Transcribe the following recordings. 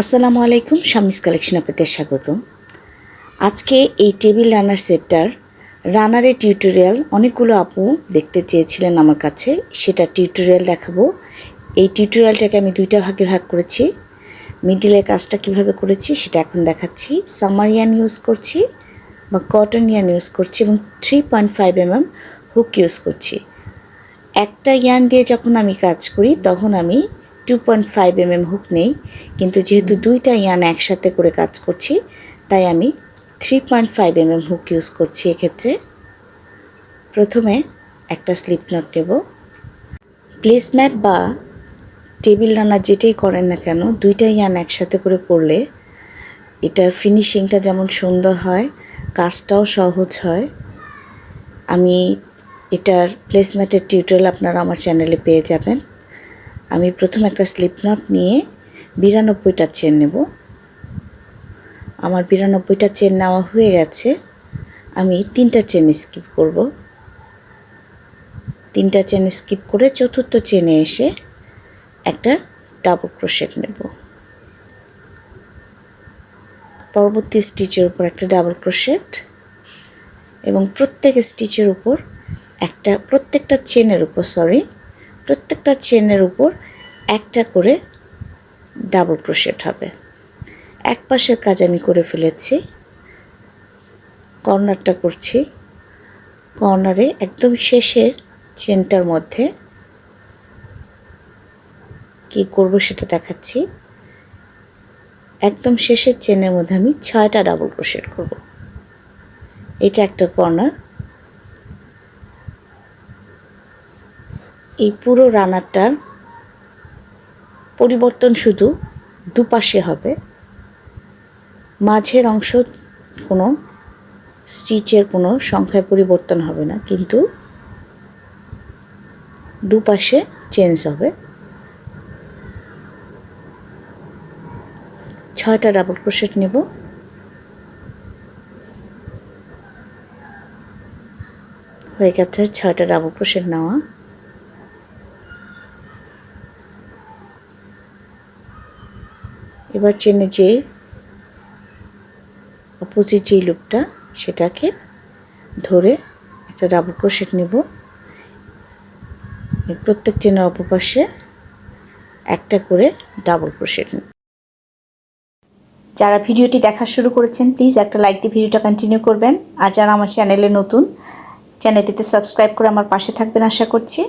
আসসালামু আলাইকুম, শামিস কালেকশন আপনাদের স্বাগতম। আজকে এই টেবিল রানার সেটটার রানারের টিউটোরিয়াল অনেকগুলো আপু দেখতে চেয়েছিলেন আমার কাছে, সেটা টিউটোরিয়াল দেখাবো। এই টিউটোরিয়ালটাকে আমি দুইটা ভাগে ভাগ করেছি। মিডিলের কাজটা কীভাবে করেছি সেটা এখন দেখাচ্ছি। সামারিয়ান ইউজ করছি বা কটন ইয়ান ইউজ করছি এবং three point five mm hook use করছি। একটা ইয়ান দিয়ে যখন আমি কাজ করি, তখন আমি two point five MM hook নেই, কিন্তু যেহেতু দুইটা ইয়ান একসাথে করে কাজ করছি, তাই আমি three point five MM hook use করছি এক্ষেত্রে। প্রথমে একটা স্লিপ নট নেব। প্লেসম্যাট বা টেবিল রান্নার যেটাই করেন না কেন, দুইটা ইয়ান একসাথে করে করলে এটার ফিনিশিংটা যেমন সুন্দর হয়, কাজটাও সহজ হয়। আমি এটার প্লেসম্যাটের টিউটোরিয়াল আপনারা আমার চ্যানেলে পেয়ে যাবেন। আমি প্রথম একটা স্লিপ নট নিয়ে বিরানব্বইটা চেন নেব। আমার বিরানব্বইটা চেন নেওয়া হয়ে গেছে। আমি তিনটা চেন স্কিপ করব। তিনটা চেন স্কিপ করে চতুর্থ চেনে এসে একটা ডাবল ক্রোশেট নেব। পরবর্তী স্টিচের উপর একটা ডাবল ক্রোশেট এবং প্রত্যেক স্টিচের উপর একটা, প্রত্যেকটা চেনের উপর সরি প্রত্যেকটা চেনের উপর একটা করে ডাবল ক্রোশেট হবে। এক পাশের কাজ আমি করে ফেলেছি কর্নারটা করছি। কর্নারে একদম শেষের চেনটার মধ্যে কি করব সেটা দেখাচ্ছি। একদম শেষের চেনের মধ্যে আমি ছয়টা ডাবল ক্রোশেট করব। এটা একটা কর্নার এই পুরো রানারটার পরিবর্তন শুধু দুপাশে হবে। মাঝের অংশ কোনো স্টিচের কোনো সংখ্যায় পরিবর্তন হবে না, কিন্তু দুপাশে চেঞ্জ হবে। ছয়টা ডাবল ক্রোশেট নেব। হয়ে গেছে ছয়টা ডাবল ক্রোশেট নেওয়া। এবার চেনে যে অপোজিট যেই লুকটা সেটাকে ধরে একটা ডাবল ক্রোশেট নেব। প্রত্যেক চেনের অপপাশে একটা করে ডাবল ক্রোশেট নেব। যারা ভিডিওটি দেখা শুরু করেছেন প্লিজ একটা লাইক দিয়ে ভিডিওটা কন্টিনিউ করবেন। আর যারা আমার চ্যানেলে নতুন চ্যানেলটিতে সাবস্ক্রাইব করে আমার পাশে থাকবেন আশা করছি।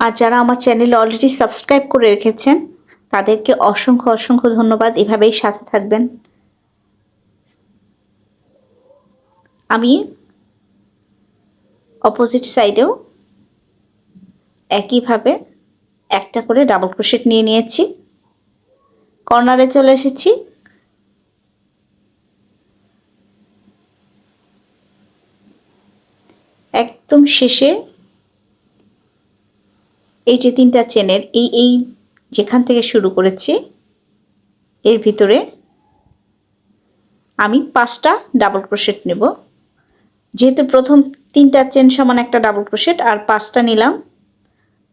আর যারা আমার চ্যানেলে অলরেডি সাবস্ক্রাইব করে রেখেছেন তাদেরকে অসংখ্য অসংখ্য ধন্যবাদ। এভাবেই সাথে থাকবেন। আমি অপোজিট সাইডেও একইভাবে একটা করে ডাবল ক্রোশেট নিয়ে নিয়েছি। কর্নারে চলে এসেছি। একদম শেষে এই যে তিনটা চেনের এই এই যেখান থেকে শুরু করেছি, এর ভিতরে আমি পাঁচটা ডাবল ক্রোশেট নেব। যেহেতু প্রথম তিনটা চেন সমান একটা ডাবল ক্রোশেট আর পাঁচটা নিলাম,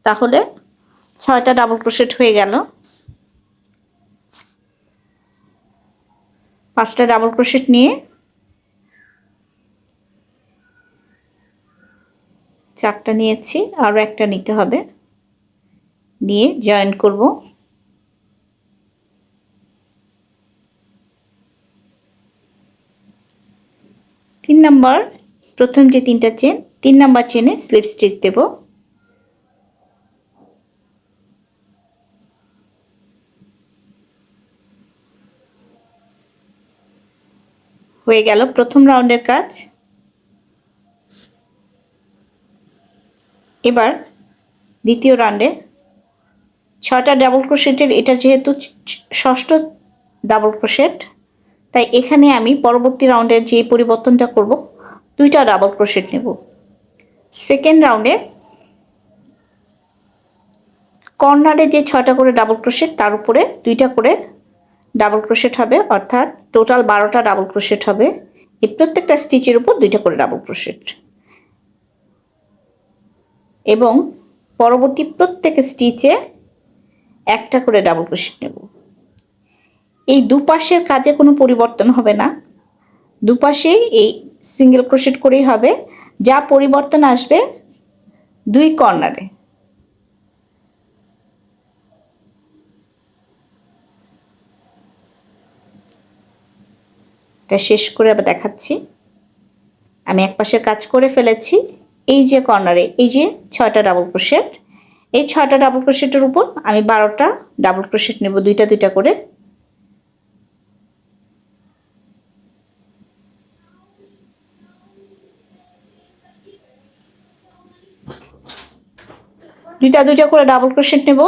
তাহলে ছয়টা ডাবল ক্রোশেট হয়ে গেল। পাঁচটা ডাবল ক্রোশেট নিয়ে চারটা নিয়েছি, আরও একটা নিতে হবে। নিয়ে জয়েন করব। তিন নাম্বার, প্রথম যে তিনটা চেন তিন নাম্বার চেনে স্লিপ স্টিচ দেব। হয়ে গেল প্রথম রাউন্ডের কাজ। এবার দ্বিতীয় রাউন্ডে ছটা ডাবল ক্রোশেটের এটা যেহেতু ষষ্ঠ ডাবল ক্রোশেট তাই এখানে আমি পরবর্তী রাউন্ডের যে পরিবর্তনটা করব, দুইটা ডাবল ক্রোশেট নেব। সেকেন্ড রাউন্ডে কর্নারে যে ছটা করে ডাবল ক্রোশেট তার উপরে দুইটা করে ডাবল ক্রোশেট হবে, অর্থাৎ টোটাল বারোটা ডাবল ক্রোশেট হবে। এই প্রত্যেকটা স্টিচের উপর দুইটা করে ডাবল ক্রোশেট এবং পরবর্তী প্রত্যেক স্টিচে একটা করে ডাবল ক্রোশেট নেব। এই দুপাশের কাজে কোনো পরিবর্তন হবে না। দুপাশেই এই সিঙ্গেল ক্রোশেট করেই হবে। যা পরিবর্তন আসবে দুই কর্নারে এটা শেষ করে আবার দেখাচ্ছি। আমি এক পাশে কাজ করে ফেলেছি। এই যে কর্নারে এই যে ছয়টা ডাবল ক্রোশেট এই ছয়টা ডাবল ক্রোশেটের উপর আমি বারোটা ডাবল ক্রোশেট নেব, দুইটা দুইটা করে। দুইটা দুইটা করে ডাবল ক্রোশেট নেব।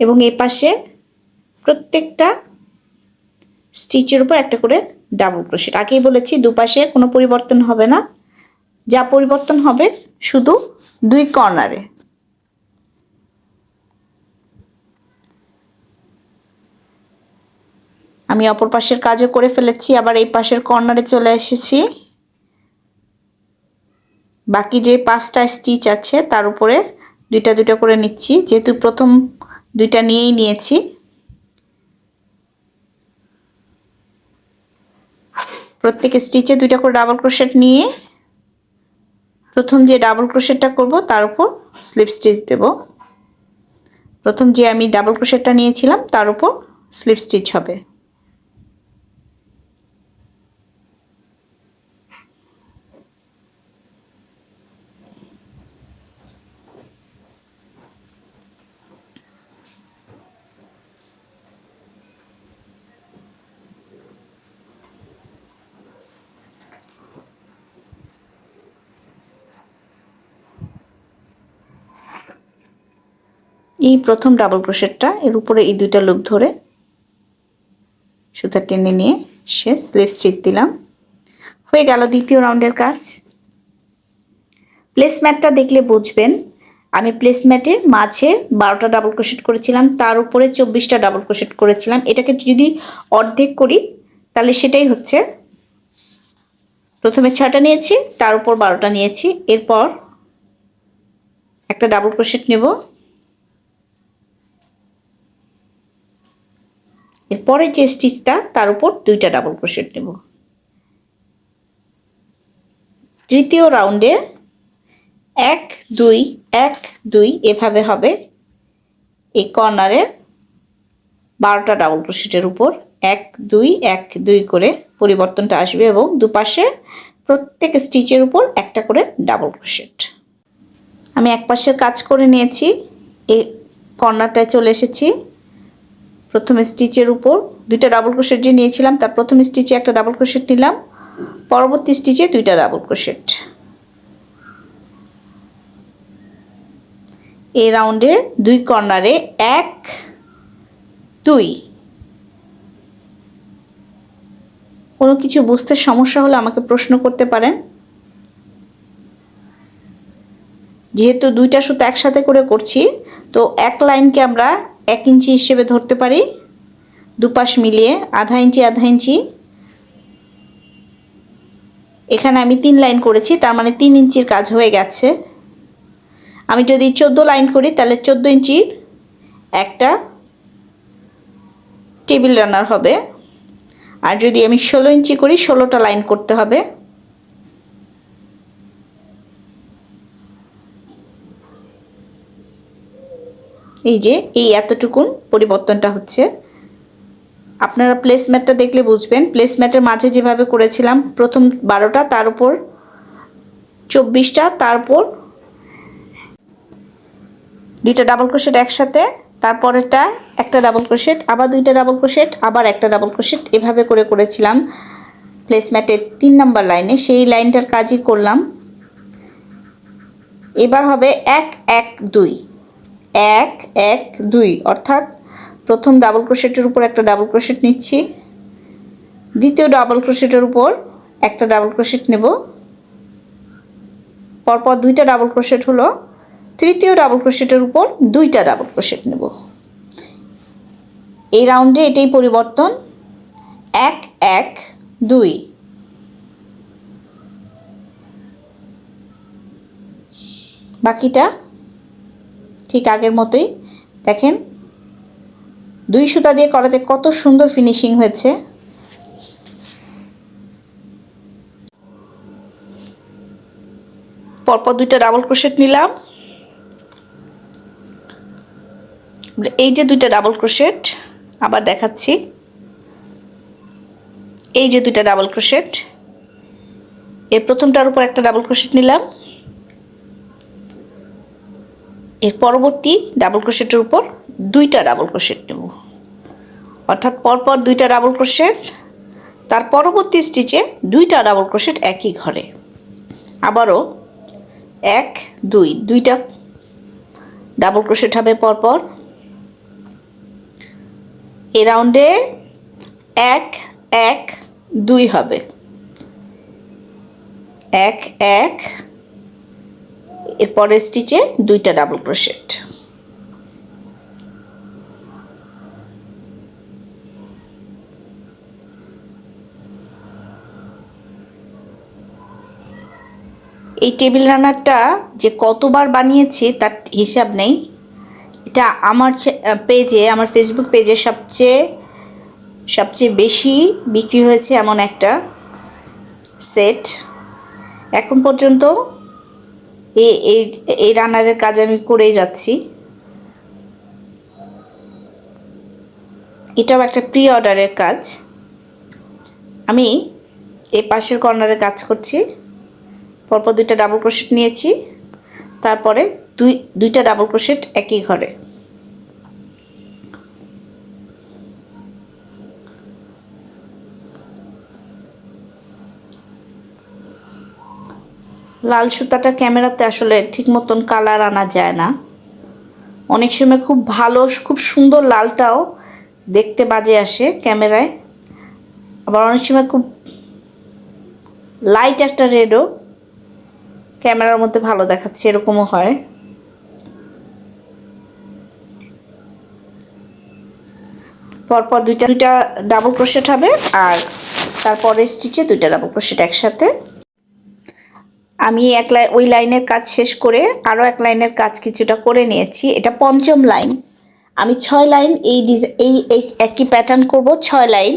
এবং এ পাশে প্রত্যেকটা স্টিচের উপর একটা করে ডাবল ক্রোশেট আগেই বলেছি, দুপাশে কোনো পরিবর্তন হবে না। যা পরিবর্তন হবে শুধু দুই কর্নারে আমি অপর পাশের কাজও করে ফেলেছি, আবার এই পাশের কর্নারে চলে এসেছি। বাকি যে পাঁচটা স্টিচ আছে, তার উপরে দুইটা দুইটা করে নিচ্ছি। যেহেতু প্রথম দুইটা নিয়েই নিয়েছি। প্রত্যেক স্টিচে দুইটা করে ডাবল ক্রোশেট নিয়ে প্রথম যে ডাবল ক্রোশেটটা করব, তার উপর স্লিপ স্টিচ দেব। প্রথম যে আমি ডাবল ক্রোশেটটা নিয়েছিলাম, তার উপর স্লিপ স্টিচ হবে। এই প্রথম ডাবল ক্রোশেটটা, এর উপরে এই দুইটা লুপ ধরে সুতা টেনে নিয়ে সে স্লিপ স্টিচ দিলাম। হয়ে গেল দ্বিতীয় রাউন্ডের কাজ। প্লেসম্যাটটা দেখলে বুঝবেন, আমি প্লেসম্যাটে মাঝে বারোটা ডাবল ক্রোশেট করেছিলাম, তার উপরে চব্বিশটা ডাবল ক্রোশেট করেছিলাম। এটাকে যদি অর্ধেক করি, তাহলে সেটাই হচ্ছে, প্রথমে ছটা নিয়েছি, তার উপর বারোটা নিয়েছি, এরপর একটা ডাবল ক্রোশেট নেব। এরপরে যে স্টিচটা তার উপর দুইটা ডাবল ক্রোশেট নেব। তৃতীয় রাউন্ডে এক, দুই এক, দুই এভাবে হবে। এই কর্নারের বারোটা ডাবল ক্রোশেটের উপর এক, দুই এক, দুই করে পরিবর্তনটা আসবে এবং দুপাশে প্রত্যেক স্টিচের উপর একটা করে ডাবল ক্রোশেট আমি এক পাশের কাজ করে নিয়েছি, এই কর্নারটায় চলে এসেছি। প্রথম স্টিচের উপর দুইটা ডাবল ক্রোশেট যে নিয়েছিলাম, তার প্রথম স্টিচে একটা ডাবল ক্রোশেট নিলাম, পরবর্তী স্টিচে দুইটা ডাবল ক্রোশেট। এই রাউন্ডে দুই কর্নারে এক, দুই। কোনো কিছু বুঝতে সমস্যা হলে আমাকে প্রশ্ন করতে পারেন। যেহেতু দুইটা সুতো একসাথে করে করছি, তো এক লাইনকে আমরা এক ইঞ্চি হিসেবে ধরতে পারি। দুপাশ মিলিয়ে আধা ইঞ্চি আধা ইঞ্চি। এখানে আমি তিন লাইন করেছি, তার মানে তিন ইঞ্চির কাজ হয়ে গেছে। আমি যদি চোদ্দ লাইন করি, তাহলে চোদ্দ ইঞ্চির একটা টেবিল রানার হবে। আর যদি আমি ষোলো ইঞ্চি করি, ষোলোটা লাইন করতে হবে। এই যে, এই এতটুকুন পরিবর্তনটা হচ্ছে। আপনারা প্লেসম্যাটটা দেখলে বুঝবেন। প্লেসম্যাটের মাঝে যেভাবে করেছিলাম, প্রথম বারোটা, তার উপর চব্বিশটা তারপর দুইটা ডাবল ক্রোশেট একসাথে তারপরেরটা একটা ডাবল ক্রোশেট আবার দুইটা ডাবল ক্রোশেট আবার একটা ডাবল ক্রোশেট এভাবে করে করেছিলাম প্লেসম্যাটের তিন নাম্বার লাইনে সেই লাইনটার কাজই করলাম। এবার হবে এক এক, দুই। এক এক, দুই, অর্থাৎ প্রথম ডাবল ক্রোশেটের উপর একটা ডাবল ক্রোশেট নিচ্ছি। দ্বিতীয় ডাবল ক্রোশেটের উপর একটা ডাবল ক্রোশেট নেব। পরপর দুইটা ডাবল ক্রোশেট হলো, তৃতীয় ডাবল ক্রোশেটের উপর দুইটা ডাবল ক্রোশেট নেব। এই রাউন্ডে এটাই পরিবর্তন। এক এক, দুই। বাকিটা ঠিক আগের মতোই। দেখেন, দুই সুতা দিয়ে করাতে কত সুন্দর ফিনিশিং হয়েছে। পরপর দুইটা ডাবল ক্রোশেট নিলাম। এই যে দুইটা ডাবল ক্রোশেট আবার দেখাচ্ছি। এই যে দুইটা ডাবল ক্রোশেট এর প্রথমটার উপর একটা ডাবল ক্রোশেট নিলাম। এর পরবর্তী ডাবল ক্রোশেটের উপর দুইটা ডাবল ক্রোশেট নেব। অর্থাৎ পরপর দুইটা ডাবল ক্রোশেট তার পরবর্তী স্টিচে দুইটা ডাবল ক্রোশেট একই ঘরে। আবারও এক, দুই, দুইটা ডাবল ক্রোশেট হবে পরপর। এ রাউন্ডে এক এক, দুই হবে। এক এক এরপরের স্টিচে দুইটা ডাবল ক্রোশেট এই টেবিল রানারটা যে কতবার বানিয়েছি তার হিসাব নেই। এটা আমার পেজে আমার ফেসবুক পেজে সবচেয়ে সবচেয়ে বেশি বিক্রি হয়েছে এমন একটা সেট এখন পর্যন্ত এই এই রান্নারের কাজ আমি করেই যাচ্ছি। এটাও একটা প্রি অর্ডারের কাজ। আমি এই পাশের কর্নারে কাজ করছি। পরপর দুইটা ডাবল ক্রোশেট নিয়েছি। তারপরে দুই, দুইটা ডাবল ক্রোশেট একই ঘরে। লাল সুতাটা ক্যামেরাতে আসলে ঠিক মতন কালার আনা যায় না। অনেক সময় খুব ভালো, খুব সুন্দর লালটাও দেখতে বাজে আসে ক্যামেরায়। আবার অনেক সময় খুব লাইট একটা রেডও ক্যামেরার মধ্যে ভালো দেখাচ্ছে, এরকমও হয়। পরপর দুইটা দুইটা ডাবল ক্রোশেট হবে আর তারপরে স্টিচে দুইটা ডাবল ক্রোশেট একসাথে। আমি এক লাইন ওই লাইনের কাজ শেষ করে আরও এক লাইনের কাজ কিছুটা করে নিয়েছি। এটা পঞ্চম লাইন। আমি ছয় লাইন এই এই একই প্যাটার্ন করব, ছয় লাইন।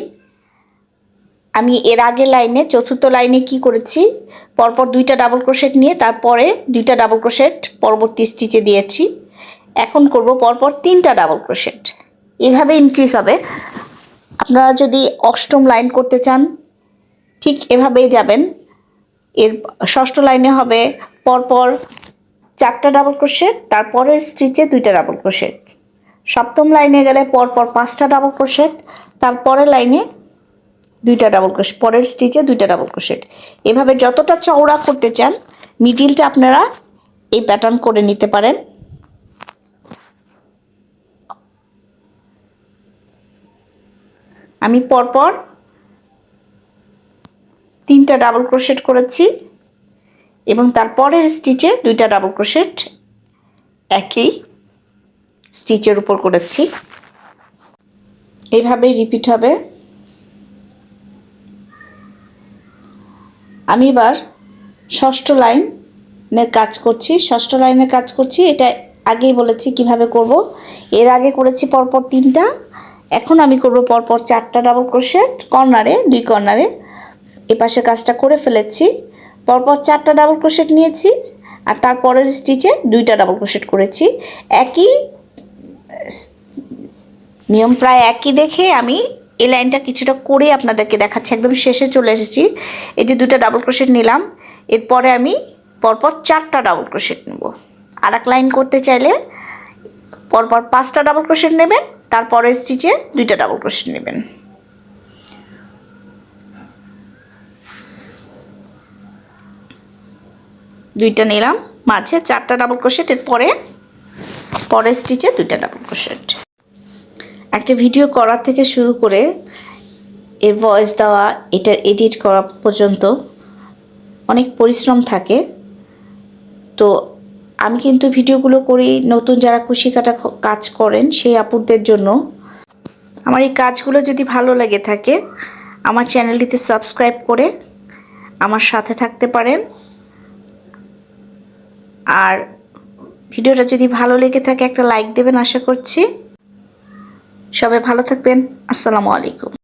আমি এর আগে লাইনে চতুর্থ লাইনে কি করেছি? পরপর দুইটা ডাবল ক্রোশেট নিয়ে তারপরে দুইটা ডাবল ক্রোশেট পরবর্তী স্টিচে দিয়েছি। এখন করব পরপর তিনটা ডাবল ক্রোশেট এভাবে ইনক্রিজ হবে। আপনারা যদি অষ্টম লাইন করতে চান, ঠিক এভাবেই যাবেন। এর ষষ্ঠ লাইনে হবে পরপর চারটা ডাবল ক্রোশেট তারপরে স্টিচে দুইটা ডাবল ক্রোশেট সপ্তম লাইনে গেলে পরপর পাঁচটা ডাবল ক্রোশেট তারপরে লাইনে দুইটা ডাবল ক্রোশেট পরের স্টিচে দুইটা ডাবল ক্রোশেট এভাবে যতটা চওড়া করতে চান মিডিলটা আপনারা এই প্যাটার্ন করে নিতে পারেন। আমি পরপর তিনটা ডাবল ক্রোশেট করেছি এবং তারপরের স্টিচে দুইটা ডাবল ক্রোশেট একই স্টিচের উপর করেছি। এইভাবেই রিপিট হবে। আমি এবার ষষ্ঠ লাইনে কাজ করছি। ষষ্ঠ লাইনে কাজ করছি। এটা আগেই বলেছি কীভাবে করব। এর আগে করেছি পরপর তিনটা। এখন আমি করব পরপর চারটা ডাবল ক্রোশেট কর্নারে দুই কর্নারে এ পাশে কাজটা করে ফেলেছি। পরপর চারটা ডাবল ক্রোশেট নিয়েছি আর তারপরের স্টিচে দুইটা ডাবল ক্রোশেট করেছি। একই, নিয়ম প্রায় একই দেখে আমি এই লাইনটা কিছুটা করে আপনাদেরকে দেখাচ্ছি। একদম শেষে চলে এসেছি। এই যে দুটো ডাবল ক্রোশেট নিলাম। এরপরে আমি পরপর চারটা ডাবল ক্রোশেট নেব। আর এক লাইন করতে চাইলে পরপর পাঁচটা ডাবল ক্রোশেট নেবেন তারপরে স্টিচে দুইটা ডাবল ক্রোশেট নেবেন। দুইটা নিলাম, মাঝে চারটা ডাবল ক্রোশেট এর পরে, পরের স্টিচে দুইটা ডাবল ক্রোশেট একটা ভিডিও করা থেকে শুরু করে এর ভয়েস দেওয়া, এটার এডিট করা পর্যন্ত অনেক পরিশ্রম থাকে। তো আমি কিন্তু ভিডিওগুলো করি, নতুন যারা কুশি কাটা কাজ করেন, সেই আপুদের জন্য। আমার এই কাজগুলো যদি ভালো লেগে থাকে, আমার চ্যানেলটিতে সাবস্ক্রাইব করে আমার সাথে থাকতে পারেন। আর ভিডিওটা যদি ভালো লেগে থাকে একটা লাইক দেবেন আশা করছি। সবাই ভালো থাকবেন। আসসালামু আলাইকুম।